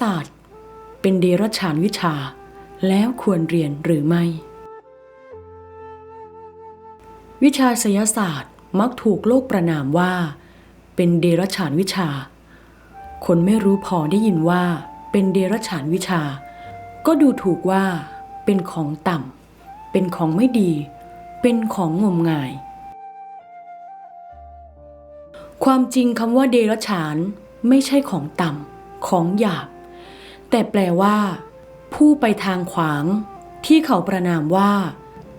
ศาสตร์ เป็นเดรัจฉานวิชา แล้วควรเรียนหรือไม่ วิชาไสยศาสตร์มักถูกโลกประนามว่า เป็นเดรัจฉานวิชา คนไม่รู้พอได้ยินว่า เป็นเดรัจฉานวิชา ก็ดูถูกว่า เป็นของต่ำเป็นของไม่ดี เป็นของงมงาย ความจริงคำว่าเดรัจฉานไม่ใช่ของต่ำของหยาบ แต่แปลว่า ผู้ไปทางขวาง ที่เขาประนามว่า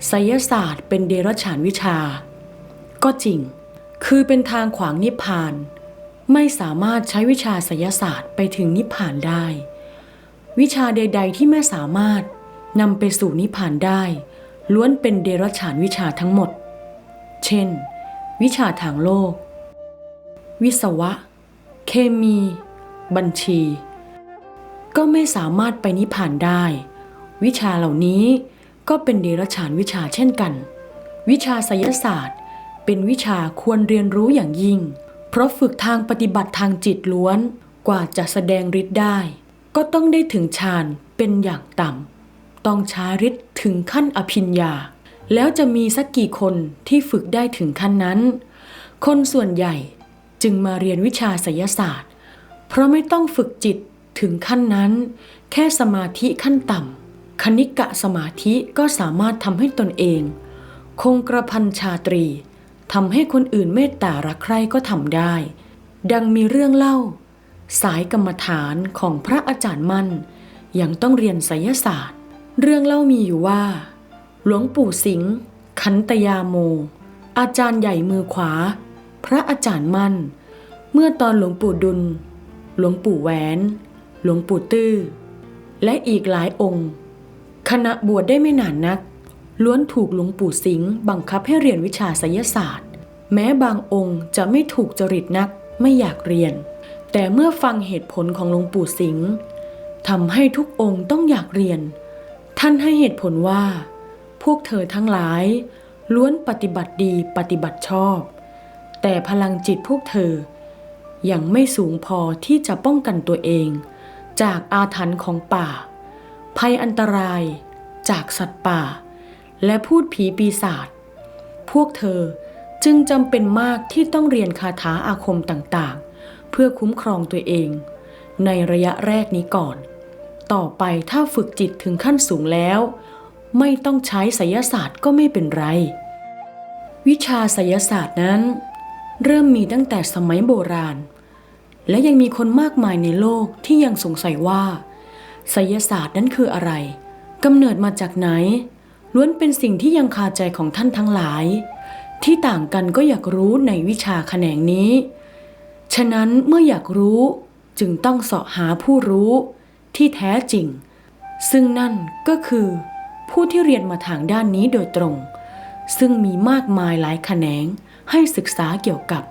ไสยศาสตร์เป็นเดรัจฉานวิชา ก็จริง คือเป็นทางขวางนิพพาน ไม่สามารถใช้วิชาไสยศาสตร์ไปถึงนิพพานได้ วิชาใด ๆ ที่ไม่สามารถนำไปสู่นิพพานได้ ล้วนเป็นเดรัจฉานวิชาทั้งหมด เช่น วิชาทางโลก วิศวะ เคมี บัญชี ก็ไม่สามารถไปนิพพานได้ วิชาเหล่านี้ก็เป็นเดรัจฉานวิชาเช่นกัน วิชาไสยศาสตร์ เป็นวิชาควรเรียนรู้อย่างยิ่ง เพราะฝึกทางปฏิบัติทางจิตล้วนกว่าจะแสดงฤทธิ์ได้ ก็ต้องได้ถึงฌานเป็นอย่างต่ำต้องใช้ฤทธิ์ถึงขั้นอภิญญา แล้วจะมีสักกี่คนที่ฝึกได้ถึงขั้นนั้น คนส่วนใหญ่จึงมาเรียนวิชาไสยศาสตร์ เพราะไม่ต้องฝึกจิต ถึงขั้นนั้น แค่สมาธิขั้นต่ำคณิกะสมาธิก็สามารถทำให้ตนเอง คงกระพันชาตรีทำให้คนอื่นเมตตารักใครก็ทำได้ ดังมีเรื่องเล่า สายกรรมฐานของพระอาจารย์มั่น ยังต้องเรียนไสยศาสตร์ เรื่องเล่ามีอยู่ว่า หลวงปู่สิงห์ขันตยาโม อาจารย์ใหญ่มือขวา พระอาจารย์มั่น เมื่อตอนหลวงปู่ดุล หลวงปู่แหวน หลวงปู่ตื้อ และอีกหลายองค์ขณะบวชได้ไม่นานนัก ล้วนถูกหลวงปู่สิงห์บังคับให้เรียนวิชาไสยศาสตร์ แม้บางองค์จะไม่ถูกจริตนักไม่อยากเรียน แต่เมื่อฟังเหตุผลของหลวงปู่สิงห์ทำให้ทุกองค์ต้องอยากเรียน ท่านให้เหตุผลว่า พวกเธอทั้งหลาย ล้วนปฏิบัติดีปฏิบัติชอบ แต่พลังจิตพวกเธอยังไม่สูงพอที่จะป้องกันตัวเอง จากอาถรรพ์ของป่า ภัยอันตราย จากสัตว์ป่า และพูดผีปีศาจพวกเธอจึงจำเป็นมากที่ต้องเรียนคาถาอาคมต่างๆ เพื่อคุ้มครองตัวเอง ในระยะแรกนี้ก่อน ต่อไปถ้าฝึกจิตถึงขั้นสูงแล้ว ไม่ต้องใช้ไสยศาสตร์ก็ไม่เป็นไร วิชาไสยศาสตร์นั้น เริ่มมีตั้งแต่สมัยโบราณ และยังมีคนมากมายในโลกที่ยังสงสัยว่าไสยศาสตร์นั้นคืออะไรกำเนิดมาจากไหน ล้วนเป็นสิ่งที่ยังคาใจของท่านทั้งหลาย ที่ต่างกันก็อยากรู้ในวิชาแขนงนี้ ฉะนั้นเมื่ออยากรู้จึงต้องเสาะหาผู้รู้ที่แท้จริง ซึ่งนั่นก็คือ ผู้ที่เรียนมาทางด้านนี้โดยตรง ซึ่งมีมากมายหลายแขนงให้ศึกษาเกี่ยวกับ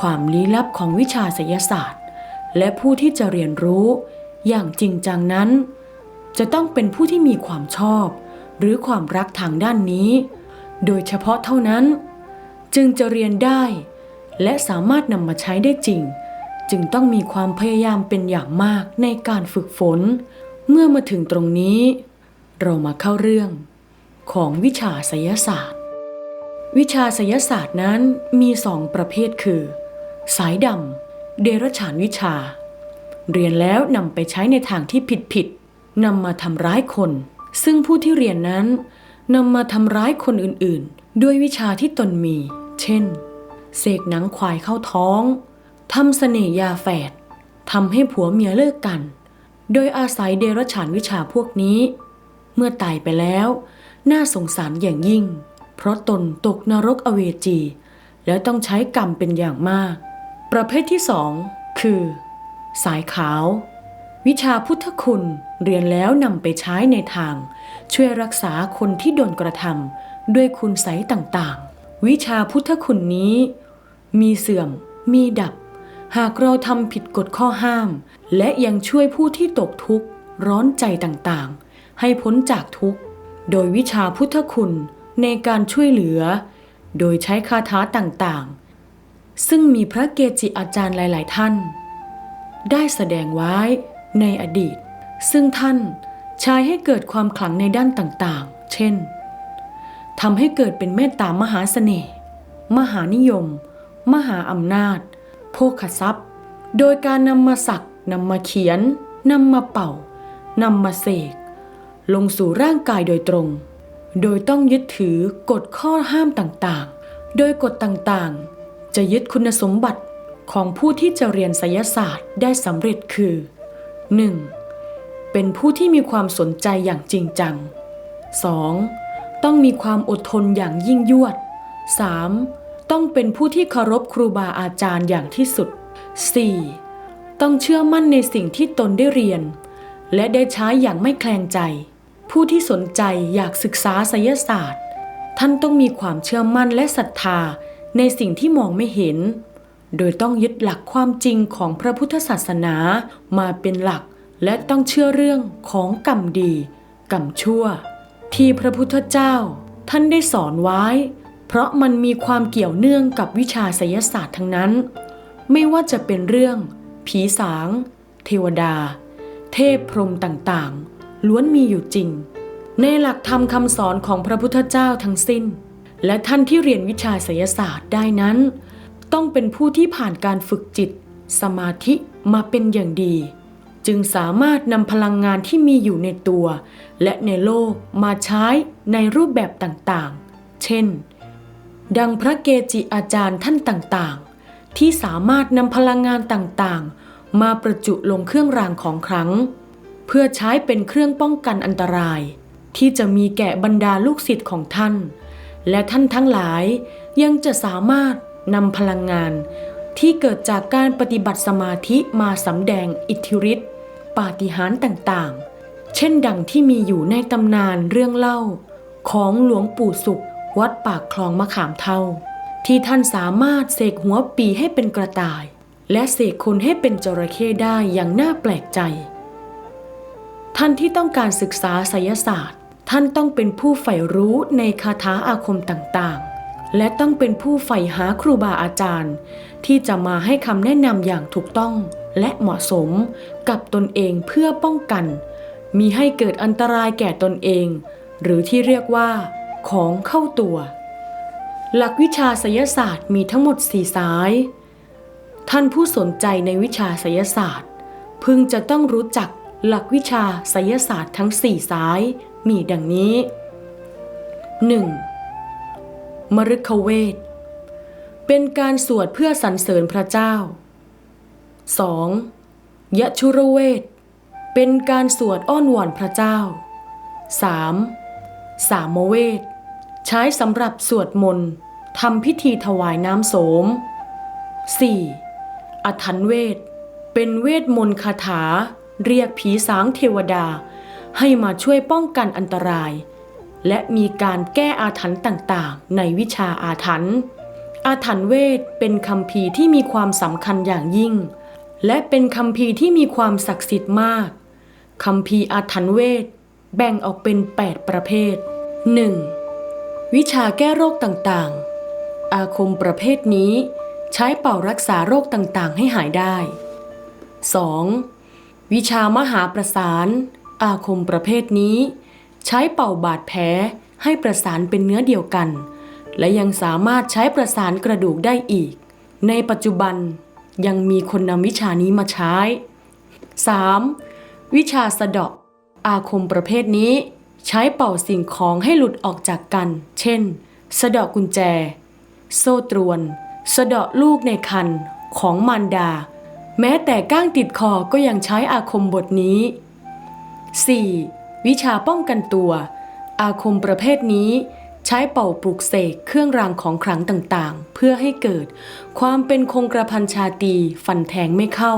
ความลี้ลับของวิชาไสยศาสตร์ และผู้ที่จะเรียนรู้อย่างจริงจังนั้น จะต้องเป็นผู้ที่มีความชอบ หรือความรักทางด้านนี้ โดยเฉพาะเท่านั้น จึงจะเรียนได้ และสามารถนำมาใช้ได้จริง จึงต้องมีความพยายามเป็นอย่างมากในการฝึกฝน เมื่อมาถึงตรงนี้ เรามาเข้าเรื่อง ของวิชาไสยศาสตร์วิชาไสยศาสตร์นั้นมีสองประเภทคือ สายดำ เดรัจฉานวิชา เรียนแล้วนำไปใช้ในทางที่ผิดผิดๆนำมาทำร้ายคน ซึ่งผู้ที่เรียนนั้นนำมาทำร้ายคนอื่นๆ ด้วยวิชาที่ตนมี เช่น เสกหนังควายเข้าท้องทำเสน่ยาแฝดทำให้ผัวเมียเลิกกัน โดยอาศัยเดรัจฉานวิชาพวกนี้ เมื่อตายไปแล้ว น่าสงสารอย่างยิ่ง เพราะตนตกนรกอเวจี แล้วต้องใช้กรรมเป็นอย่างมาก ประเภทที่สองคือ สายขาว วิชาพุทธคุณเรียนแล้วนำไปใช้ในทาง ช่วยรักษาคนที่โดนกระทำด้วยคุณไสต่างๆ วิชาพุทธคุณนี้ มีเสื่อม มีดับ หากเราทำผิดกฎข้อห้าม และยังช่วยผู้ที่ตกทุกข์ร้อนใจต่างๆ ให้พ้นจากทุกข์ โดยวิชาพุทธคุณในการช่วยเหลือ โดยใช้คาถาต่างๆ ซึ่งมีพระเกจิอาจารย์หลาย ๆ ท่าน ได้แสดงไว้ในอดีต ซึ่งท่านใช้ให้เกิดความขลังในด้านต่าง ๆ เช่นทำให้เกิดเป็นเมตตามหาเสน่ห์ มหานิยม มหาอำนาจ โภคทรัพย์ โดยการนำมาสักนำมาเขียนนำมาเป่านำมาเสก ลงสู่ร่างกายโดยตรง โดยต้องยึดถือกฎข้อห้ามต่าง ๆ โดยกฎต่าง ๆ จะยึดคุณสมบัติของผู้ที่จะเรียนไสยศาสตร์ได้สำเร็จคือ 1. เป็นผู้ที่มีความสนใจอย่างจริงจัง 2. ต้องมีความอดทนอย่างยิ่งยวด 3. ต้องเป็นผู้ที่เคารพครูบาอาจารย์อย่างที่สุด 4. ต้องเชื่อมั่นในสิ่งที่ตนได้เรียน และได้ใช้อย่างไม่แคลงใจ ผู้ที่สนใจอยากศึกษาไสยศาสตร์ ท่านต้องมีความเชื่อมั่นและศรัทธา ในสิ่งที่มองไม่เห็น โดยต้องยึดหลักความจริงของพระพุทธศาสนามาเป็นหลัก และต้องเชื่อเรื่องของกรรมดี กรรมชั่ว ที่พระพุทธเจ้า ท่านได้สอนไว้ เพราะมันมีความเกี่ยวเนื่องกับวิชาไสยศาสตร์ทั้งนั้น ไม่ว่าจะเป็นเรื่อง ผีสาง เทวดา เทพพรหมต่างๆ ล้วนมีอยู่จริง ในหลักธรรมคำสอนของพระพุทธเจ้าทั้งสิ้น และท่านที่เรียนวิชาไสยศาสตร์ได้นั้น ต้องเป็นผู้ที่ผ่านการฝึกจิต สมาธิมาเป็นอย่างดี จึงสามารถนำพลังงานที่มีอยู่ในตัว และในโลกมาใช้ในรูปแบบต่างๆ เช่น ดังพระเกจิอาจารย์ท่านต่างๆ ที่สามารถนำพลังงานต่างๆ มาประจุลงเครื่องรางของขลังเพื่อใช้เป็นเครื่องป้องกันอันตราย ที่จะมีแก่บรรดาลูกศิษย์ของท่าน และท่านทั้งหลายยังจะสามารถนำพลังงาน ที่เกิดจากการปฏิบัติสมาธิมาสำแดงอิทธิฤทธิ์ปาฏิหาริย์ต่างๆ เช่นดังที่มีอยู่ในตำนานเรื่องเล่า ของหลวงปู่สุข วัดปากคลองมะขามเท่าที่ท่านสามารถเสกหัวปีให้เป็นกระต่าย และเสกคนให้เป็นจระเข้ได้อย่างน่าแปลกใจ ท่านที่ต้องการศึกษาไสยศาสตร์ ท่านต้องเป็นผู้ใฝ่รู้ในคาถาอาคมต่างๆ และต้องเป็นผู้ใฝ่หาครูบาอาจารย์ ที่จะมาให้คำแนะนำอย่างถูกต้อง และเหมาะสมกับตนเองเพื่อป้องกัน มีให้เกิดอันตรายแก่ตนเอง หรือที่เรียกว่า ของเข้าตัว หลักวิชาไสยศาสตร์มีทั้งหมดสี่สาย ท่านผู้สนใจในวิชาไสยศาสตร์ พึงจะต้องรู้จักหลักวิชาไสยศาสตร์ทั้งสี่สาย มีดังนี้ 1. มฤคเวท เป็นการสวดเพื่อสรรเสริญพระเจ้า 2. ยชุรเวท เป็นการสวดอ้อนวอนพระเจ้า 3. สามเวท ใช้สำหรับสวดมนต์ทำพิธีถวายน้ำโสม 4. อถันเวท เป็นเวทมนต์คาถา เรียกผีสางเทวดา ให้มาช่วยป้องกันอันตราย และมีการแก้อาถรรพ์ต่างๆ ในวิชาอาถรรพ์อาถรรพ์เวทเป็นคำพีที่มีความสำคัญอย่างยิ่ง และเป็นคำพีที่มีความศักดิ์สิทธิ์มากคำพีอาถรรพ์เวทแบ่งออกเป็น 8 ประเภท 1. วิชาแก้โรคต่างๆ อาคมประเภทนี้ใช้เป่ารักษาโรคต่างๆ ให้หายได้ 2. วิชามหาประสาน อาคมประเภทนี้ ใช้เป่าบาดแผลให้ประสานเป็นเนื้อเดียวกัน และยังสามารถใช้ประสานกระดูกได้อีก ในปัจจุบันยังมีคนนำวิชานี้มาใช้ 3. วิชาสะเดาะ อาคมประเภทนี้ ใช้เป่าสิ่งของให้หลุดออกจากกัน เช่น สะเดาะกุญแจ โซ่ตรวน สะเดาะลูกในคันของมารดา แม้แต่ก้างติดคอก็ยังใช้อาคมบทนี้ 4. วิชาป้องกันตัว อาคมประเภทนี้ ใช้เป่าปลุกเสกเครื่องรางของขลังต่างๆ เพื่อให้เกิด ความเป็นคงกระพันชาตีฟันแทงไม่เข้า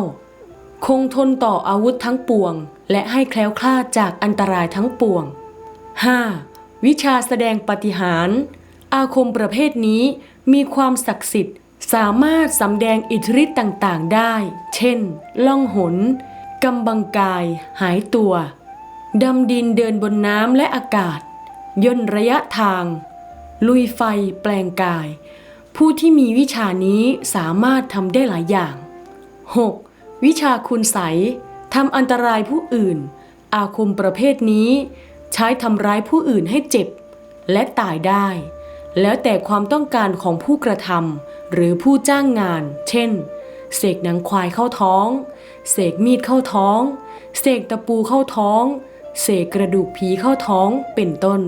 คงทนต่ออาวุธทั้งปวง และให้แคล้วคลาดจากอันตรายทั้งปวง 5. วิชาแสดงปฏิหาร อาคมประเภทนี้มีความศักดิ์สิทธิ์ สามารถสำแดงอิทธิฤทธิ์ต่างๆ ได้ เช่น ล่องหน กำบังกาย หายตัวดำดินเดินบนน้ำและอากาศ ย่นระยะทาง ลุยไฟแปลงกาย ผู้ที่มีวิชานี้สามารถทำได้หลายอย่าง 6. วิชาคุณใสทำอันตรายผู้อื่น อาคมประเภทนี้ ใช้ทำร้ายผู้อื่นให้เจ็บ และตายได้ แล้วแต่ความต้องการของผู้กระทำหรือผู้จ้างงาน เช่น เสกหนังควายเข้าท้อง เสกมีดเข้าท้อง เสกตะปูเข้าท้อง เสกกระดูกผีเข้าท้องเป็นต้น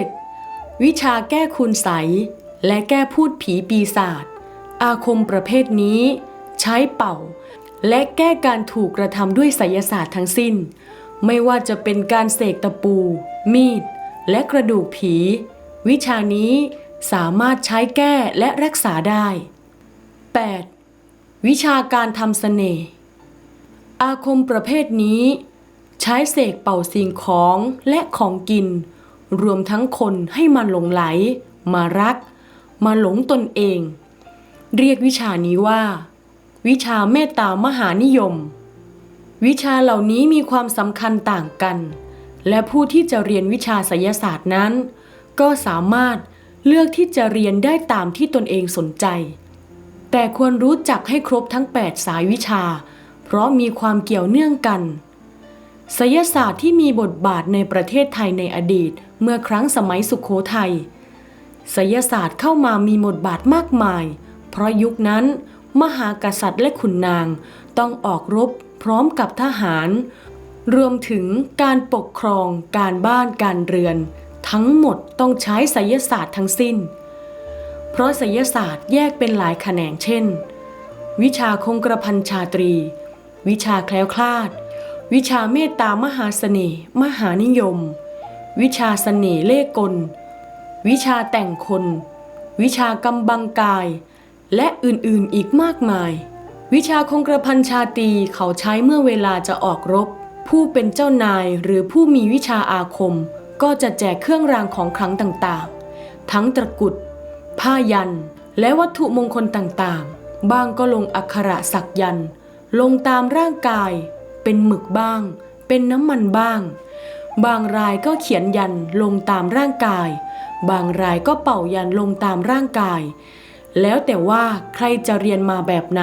7. วิชาแก้คุณใสยและแก้พูดผีปีศาจอาคมประเภทนี้ ใช้เป่า และแก้การถูกกระทำด้วยไสยศาสตร์ทั้งสิ้น ไม่ว่าจะเป็นการเสกตะปู มีด และกระดูกผี วิชานี้สามารถใช้แก้และรักษาได้ 8. วิชาการทำเสน่ห์ อาคมประเภทนี้ ใช้เสกเป่าสิ่งของและของกิน รวมทั้งคนให้มันหลงไหล มารัก มาหลงตนเอง เรียกวิชานี้ว่า วิชาเมตตามหานิยม วิชาเหล่านี้มีความสำคัญต่างกัน และผู้ที่จะเรียนวิชาไสยศาสตร์นั้น ก็สามารถเลือกที่จะเรียนได้ตามที่ตนเองสนใจ แต่ควรรู้จักให้ครบทั้ง 8 สายวิชา เพราะมีความเกี่ยวเนื่องกันไสยศาสตร์ที่มีบทบาทในประเทศไทยในอดีต เมื่อครั้งสมัยสุขโขทัยไสยศาสตร์เข้ามามีบทบาทมากมาย เพราะยุคนั้น มหากษัตริย์และขุนนางต้องออกรบพร้อมกับทหาร รวมถึงการปกครอง การบ้านการเรือน ทั้งหมดต้องใช้ไสยศาสตร์ทั้งสิ้น เพราะไสยศาสตร์แยกเป็นหลายแขนงเช่น วิชาคงกระพันชาตรี วิชาแคล้วคลาด วิชาเมตตามหาเสน่ห์มหานิยม วิชาเสน่ห์เล่กล วิชาแต่งคน วิชากำบังกาย และอื่นๆอีกมากมาย วิชาคงกระพันชาตรีเขาใช้เมื่อเวลาจะออกรบ ผู้เป็นเจ้านายหรือผู้มีวิชาอาคม ก็จะแจกเครื่องรางของขลังต่างๆ ทั้งตะกุด ผ้ายัน และวัตถุมงคลต่างๆ บ้างก็ลงอักขระสักยัน ลงตามร่างกาย เป็นหมึกบ้าง เป็นน้ำมันบ้าง บางรายก็เขียนยันลงตามร่างกาย บางรายก็เป่ายันลงตามร่างกาย แล้วแต่ว่าใครจะเรียนมาแบบไหน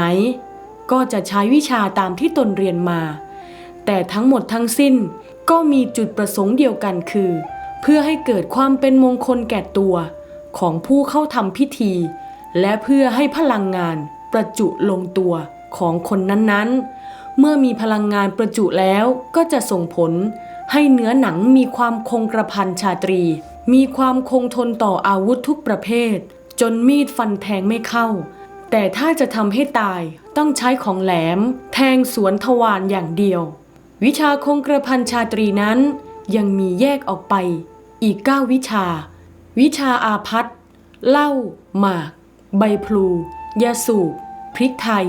ก็จะใช้วิชาตามที่ตนเรียนมา แต่ทั้งหมดทั้งสิ้นก็มีจุดประสงค์เดียวกันคือ เพื่อให้เกิดความเป็นมงคลแก่ตัว ของผู้เข้าทำพิธี และเพื่อให้พลังงานประจุลงตัวของคนนั้นๆ เมื่อมีพลังงานประจุแล้วก็จะส่งผลให้เนื้อหนังมีความคงกระพันชาตรี มีความคงทนต่ออาวุธทุกประเภท จนมีดฟันแทงไม่เข้า แต่ถ้าจะทำให้ตายต้องใช้ของแหลม แทงสวนทวารอย่างเดียว วิชาคงกระพันชาตรีนั้นยังมีแยกออกไปอีก 9 วิชา วิชาอาพัธเหล้าหมาก ใบพลูยาสูบพริกไทย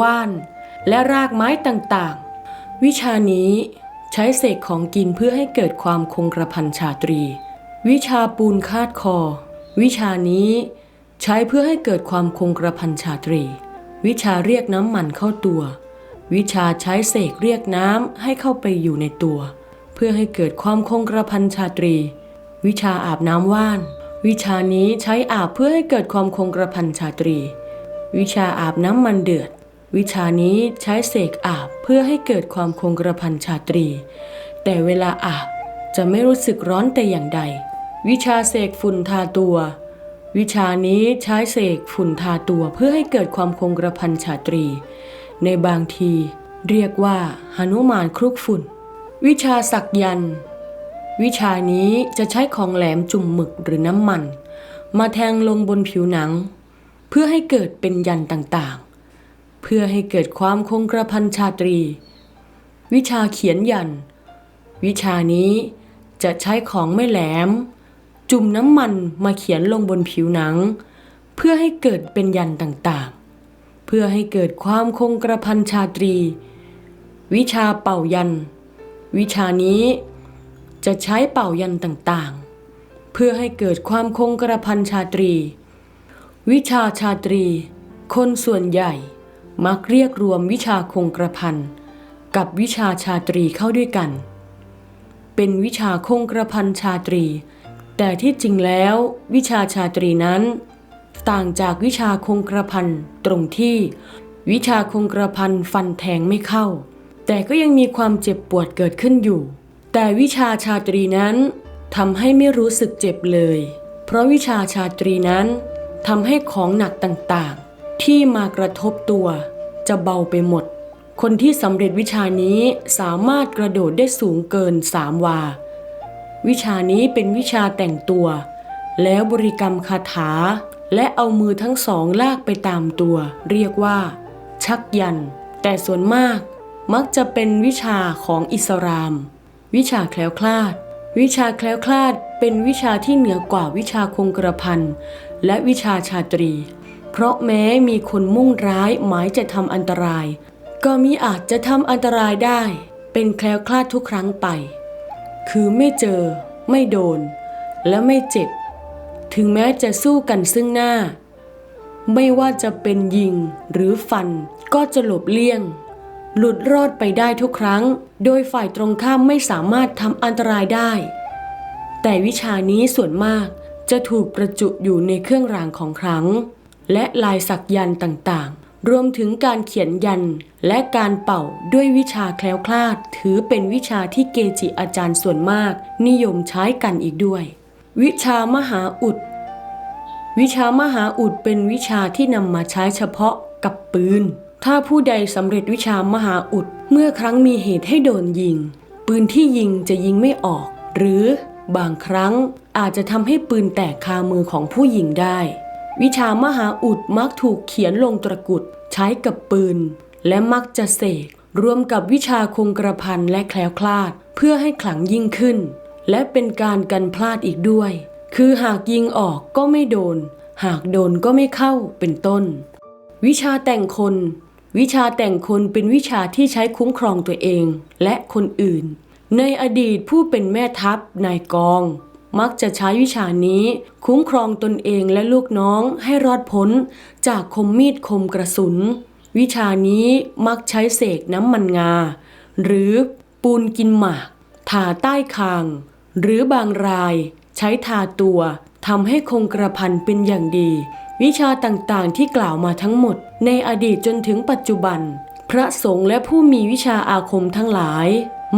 ว่าน และรากไม้ต่างๆ วิชานี้ใช้เสกของกินเพื่อให้เกิดความคงกระพันชาตรี วิชาปูนคาดคอ วิชานี้ใช้เพื่อให้เกิดความคงกระพันชาตรี วิชาเรียกน้ำมันเข้าตัว วิชาใช้เสกเรียกน้ำให้เข้าไปอยู่ในตัว เพื่อให้เกิดความคงกระพันชาตรี วิชาอาบน้ำว่าน วิชานี้ใช้อาบเพื่อให้เกิดความคงกระพันชาตรี วิชาอาบน้ำมันเดือด วิชานี้ใช้เสกอาบเพื่อให้เกิดความคงกระพันชาตรี แต่เวลาอาบจะไม่รู้สึกร้อนแต่อย่างใด วิชาเสกฝุ่นทาตัว วิชานี้ใช้เสกฝุ่นทาตัวเพื่อให้เกิดความคงกระพันชาตรี ในบางทีเรียกว่าหนุมานคลุกฝุ่น วิชาสักยันต์ วิชานี้จะใช้ของแหลมจุ่มหมึกหรือน้ำมัน มาแทงลงบนผิวหนัง เพื่อให้เกิดเป็นยันต์ต่างๆ เพื่อให้เกิดความคงกระพันชาตรี วิชาเขียนยัน วิชานี้จะใช้ของไม่แหลม จุ่มน้ำมันมาเขียนลงบนผิวหนัง เพื่อให้เกิดเป็นยันต์ต่างๆ เพื่อให้เกิดความคงกระพันชาตรี วิชาเป่ายัน วิชานี้ จะใช้เป่ายันต่างๆ เพื่อให้เกิดความคงกระพันชาตรี วิชาชาตรี คนส่วนใหญ่มักเรียกรวมวิชาคงกระพันกับวิชาชาตรีเข้าด้วยกัน เป็นวิชาคงกระพันชาตรี แต่ที่จริงแล้ววิชาชาตรีนั้น ต่างจากวิชาคงกระพันตรงที่วิชาคงกระพันฟันแทงไม่เข้า แต่ก็ยังมีความเจ็บปวดเกิดขึ้นอยู่ แต่วิชาชาตรีนั้นทำให้ไม่รู้สึกเจ็บเลย เพราะวิชาชาตรีนั้นทำให้ของหนักต่างๆ ที่มากระทบตัวจะเบาไปหมด คนที่สำเร็จวิชานี้สามารถกระโดดได้สูงเกินสามวา วิชานี้เป็นวิชาแต่งตัว แล้วบริกรรมคาถา และเอามือทั้งสองลากไปตามตัว เรียกว่า ชักยัน แต่ส่วนมากมักจะเป็นวิชาของอิสลาม วิชาแคล้วคลาด วิชาแคล้วคลาดเป็นวิชาที่เหนือกว่าวิชาคงกระพันและวิชาชาตรี เพราะแม้มีคนมุ่งร้ายหมายจะทำอันตราย ก็มิอาจจะทำอันตรายได้ เป็นแคล้วคลาดทุกครั้งไป คือไม่เจอ ไม่โดน และไม่เจ็บ ถึงแม้จะสู้กันซึ่งหน้า ไม่ว่าจะเป็นยิงหรือฟันก็จะหลบเลี่ยง หลุดรอดไปได้ทุกครั้ง โดยฝ่ายตรงข้ามไม่สามารถทำอันตรายได้ แต่วิชานี้ส่วนมากจะถูกประจุอยู่ในเครื่องรางของขลัง และลายสักยันต์ต่างๆ รวมถึงการเขียนยันและการเป่าด้วยวิชาแคล้วคลาด ถือเป็นวิชาที่เกจิอาจารย์ส่วนมาก นิยมใช้กันอีกด้วย วิชามหาอุด วิชามหาอุดเป็นวิชาที่นำมาใช้เฉพาะกับปืน ถ้าผู้ใดสำเร็จวิชามหาอุดเมื่อครั้งมีเหตุให้โดนยิง ปืนที่ยิงจะยิงไม่ออก หรือบางครั้งอาจจะทำให้ปืนแตกคามือของผู้หญิงได้ วิชามหาอุดมักถูกเขียนลงตะกุดใช้กับปืน และมักจะเสกรวมกับวิชาคงกระพันและแคล้วคลาด เพื่อให้ขลังยิ่งขึ้น และเป็นการกันพลาดอีกด้วย คือหากยิงออกก็ไม่โดน หากโดนก็ไม่เข้าเป็นต้น วิชาแต่งคน วิชาแต่งคนเป็นวิชาที่ใช้คุ้มครองตัวเองและคนอื่น ในอดีตผู้เป็นแม่ทัพนายกอง มักจะใช้วิชานี้คุ้มครองตนเองและลูกน้องให้รอดพ้น จากคมมีดคมกระสุน วิชานี้มักใช้เสกน้ำมันงา หรือปูนกินหมากทาใต้คาง หรือบางราย ใช้ทาตัวทำให้คงกระพันเป็นอย่างดี วิชาต่างๆที่กล่าวมาทั้งหมด ในอดีตจนถึงปัจจุบัน พระสงฆ์และผู้มีวิชาอาคมทั้งหลาย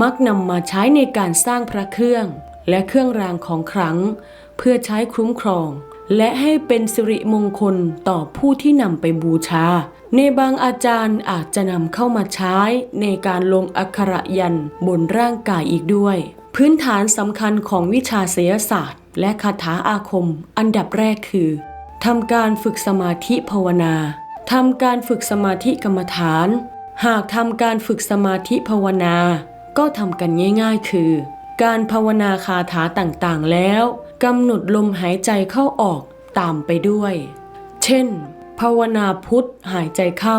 มักนำมาใช้ในการสร้างพระเครื่อง และเครื่องรางของขลัง เพื่อใช้คุ้มครอง และให้เป็นสิริมงคลต่อผู้ที่นำไปบูชา ในบางอาจารย์อาจจะนำเข้ามาใช้ในการลงอักขระยันบนร่างกายอีกด้วย พื้นฐานสำคัญของวิชาเสยศาสตร์และคาถาอาคม อันดับแรกคือ ทำการฝึกสมาธิภาวนาทำการฝึกสมาธิกรรมฐาน หากทำการฝึกสมาธิภาวนา ก็ทำกันง่ายๆ คือ การภาวนาคาถาต่างๆแล้วกำหนดลมหายใจเข้าออกตามไปด้วย เช่น ภาวนาพุทธหายใจเข้า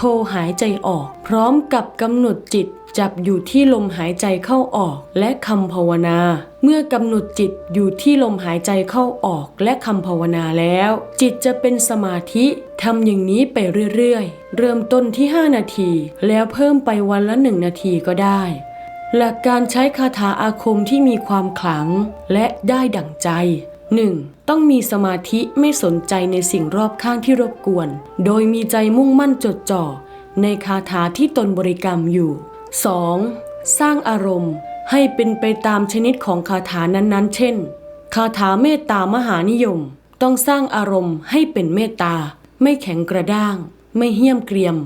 โทหายใจออก พร้อมกับกำหนดจิตจับอยู่ที่ลมหายใจเข้าออก และคำภาวนา เมื่อกำหนดจิตอยู่ที่ลมหายใจเข้าออก และคำภาวนาแล้ว จิตจะเป็นสมาธิทำอย่างนี้ไปเรื่อยๆ เริ่มต้นที่ 5 นาที แล้วเพิ่มไปวันละ 1 นาทีก็ได้ หลักการใช้คาถาอาคมที่มีความขลัง และได้ดั่งใจ 1. ต้องมีสมาธิไม่สนใจในสิ่งรอบข้างที่รบกวน โดยมีใจมุ่งมั่นจดจ่อ ในคาถาที่ตนบริกรรมอยู่ 2. สร้างอารมณ์ให้เป็นไปตามชนิดของคาถานั้นๆ เช่น คาถาเมตตามหานิยม ต้องสร้างอารมณ์ให้เป็นเมตตา ไม่แข็งกระด้าง ไม่เหี้ยมเกรียม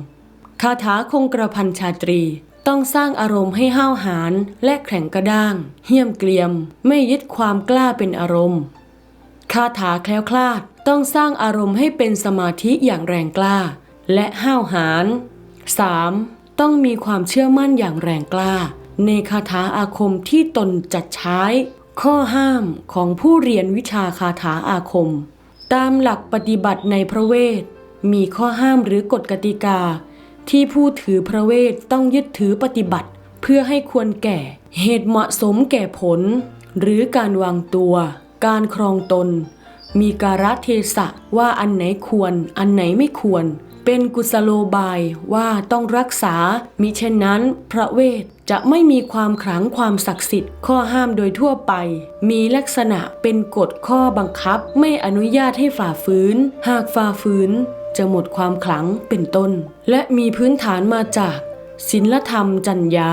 คาถาคงกระพันชาตรี ต้องสร้างอารมณ์ให้ห้าวหาญและแข็งกระด้าง เหี้ยมเกรียม ไม่ยึดความกล้าเป็นอารมณ์ คาถาแคล้วคลาดต้องสร้างอารมณ์ให้เป็นสมาธิอย่างแรงกล้า และห้าวหาญ 3. ต้องมีความเชื่อมั่นอย่างแรงกล้า ในคาถาอาคมที่ตนจัดใช้ ข้อห้ามของผู้เรียนวิชาคาถาอาคม ตามหลักปฏิบัติในพระเวท มีข้อห้ามหรือกฎกติกา ที่ผู้ถือพระเวทต้องยึดถือปฏิบัติ เพื่อให้ควรแก่ เหตุเหมาะสมแก่ผล หรือการวางตัว การครองตน มีการะเทศะว่าอันไหนควร อันไหนไม่ควร เป็นกุศโลบายว่าต้องรักษา มิเช่นนั้น พระเวทจะไม่มีความขลังความศักดิ์สิทธิ์ ข้อห้ามโดยทั่วไป มีลักษณะเป็นกฎข้อบังคับ ไม่อนุญาตให้ฝ่าฝืน หากฝ่าฝืน จะหมดความขลังเป็นต้น และมีพื้นฐานมาจากศีลธรรมจัญญา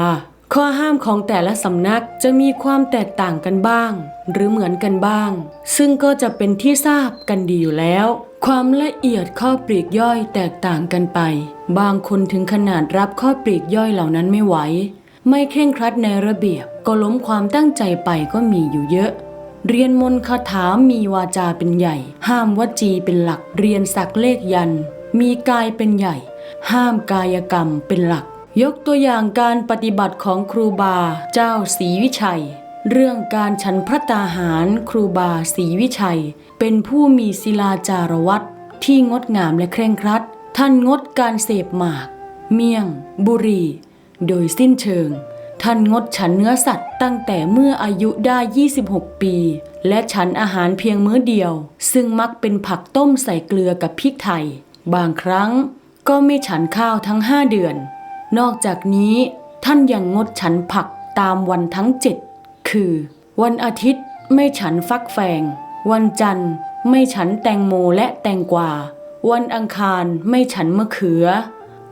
ข้อห้ามของแต่ละสำนักจะมีความแตกต่างกันบ้าง หรือเหมือนกันบ้าง ซึ่งก็จะเป็นที่ทราบกันดีอยู่แล้ว ความละเอียดข้อปลีกย่อยแตกต่างกันไป บางคนถึงขนาดรับข้อปลีกย่อยเหล่านั้นไม่ไหว ไม่เคร่งครัดในระเบียบ ก็ล้มความตั้งใจไปก็มีอยู่เยอะเรียนมนต์คาถามีวาจาเป็นใหญ่ ห้ามวจีเป็นหลัก เรียนสักเลขยัน มีกายเป็นใหญ่ ห้ามกายกรรมเป็นหลัก ยกตัวอย่างการปฏิบัติของครูบาเจ้าศรีวิชัย เรื่องการฉันพระตาหารครูบาศรีวิชัย เป็นผู้มีศิลาจารวัตที่งดงามและเคร่งครัด ท่านงดการเสพหมาก เมี่ยง บุรี โดยสิ้นเชิง ท่านงดฉันเนื้อสัตว์ตั้งแต่เมื่ออายุได้ 26 ปี และฉันอาหารเพียงมื้อเดียว ซึ่งมักเป็นผักต้มใส่เกลือกับพริกไทย บางครั้งก็ไม่ฉันข้าวทั้ง 5 เดือน นอกจากนี้ท่านยังงดฉันผักตามวันทั้งเจ็ดคือ วันอาทิตย์ไม่ฉันฟักแฟง วันจันทร์ไม่ฉันแตงโมและแตงกวา วันอังคารไม่ฉันมะเขือ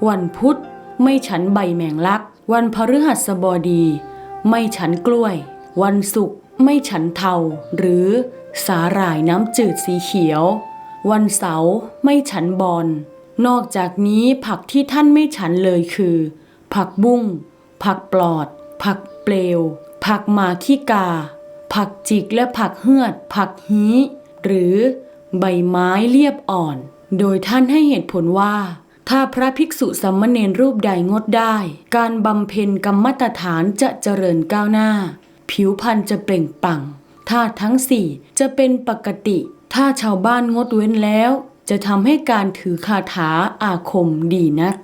วันพุธไม่ฉันใบแมงลัก วันพฤหัสบดี ไม่ฉันกล้วย วันศุกร์ไม่ฉันเทาหรือสาหร่ายน้ำจืดสีเขียว วันเสาร์ไม่ฉันบอล นอกจากนี้ผักที่ท่านไม่ฉันเลยคือ ผักบุ้ง ผักปลอด ผักเปลว ผักหมาขี้กา ผักจิกและผักเหือด ผักฮีหรือใบไม้เรียบอ่อน โดยท่านให้เหตุผลว่า ถ้าพระภิกษุสามมเณรรูปใดงดได้ การบำเพ็ญกรรมตฐานจะเจริญก้าวหน้า ผิวพรรณจะเปล่งปลั่งธาตุทั้งสี่จะเป็นปกติ ถ้าชาวบ้านงดเว้นแล้ว จะทำให้การถือคาถาอาคมดีนัก